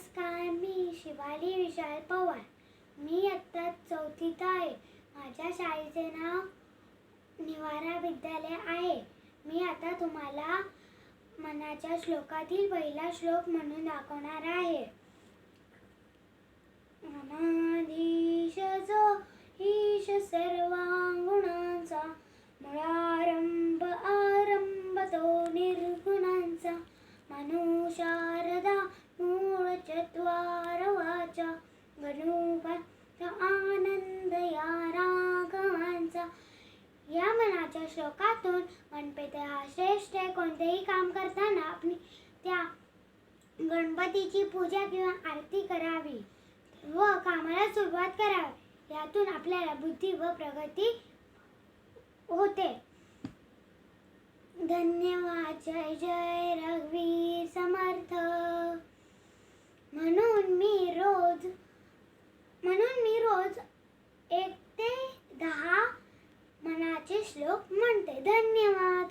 नमस्कार मी शिवाली विशाल पवार. मी आत्ता चौथीत आहे. माझ्या शाळेचे नाव निवारा विद्यालय आहे. मी आता तुम्हाला मनाच्या श्लोकातील पहिला श्लोक म्हणून दाखवणार आहे. मनाधीश जो ईश सर्वांगुणांचा मुळारंभ आरंभ तो निर्गुणांचा. मनुशारदा या मनाच्या श्लोकातून गणपती हा श्रेष्ठ आहे कोणतेही काम करताना आपण त्या गणपतीची पूजा किंवा आरती करावी व कामाला सुरुवात करावी. यातून आपल्याला बुद्धी व प्रगती होते. धन्यवाद. जय जय. रघुवीर समर्थ. Тогда мне надо.